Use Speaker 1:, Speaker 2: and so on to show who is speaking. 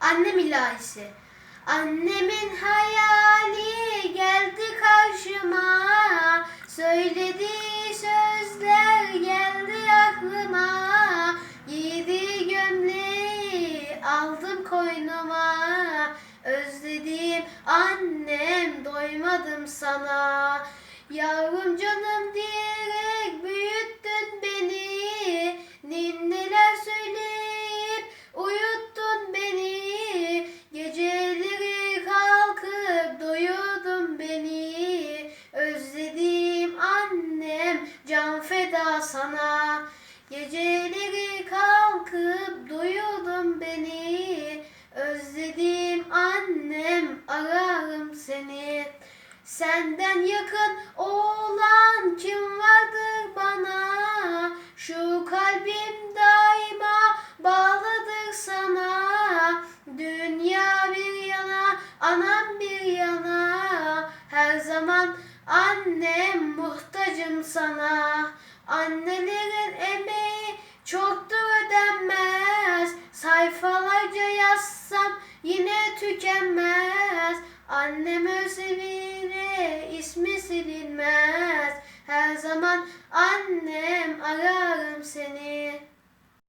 Speaker 1: Annem ilahisi. Annemin hayali geldi karşıma. Söylediği sözler geldi aklıma. Giydiği gömleği aldım koynuma. Özlediğim annem doymadım sana. Yavrum sana. Geceleri kalkıp doyurdun beni. Özlediğim annem ararım seni. Senden yakın olan kim vardır bana? Şu kalbim daima bağlıdır sana. Dünya bir yana, anam bir yana. Her zaman annem muhtacım sana. Annelerin emeği çoktur ödenmez. Sayfalarca yazsam yine tükenmez. Annem ölse bile ismi silinmez. Her zaman annem seni.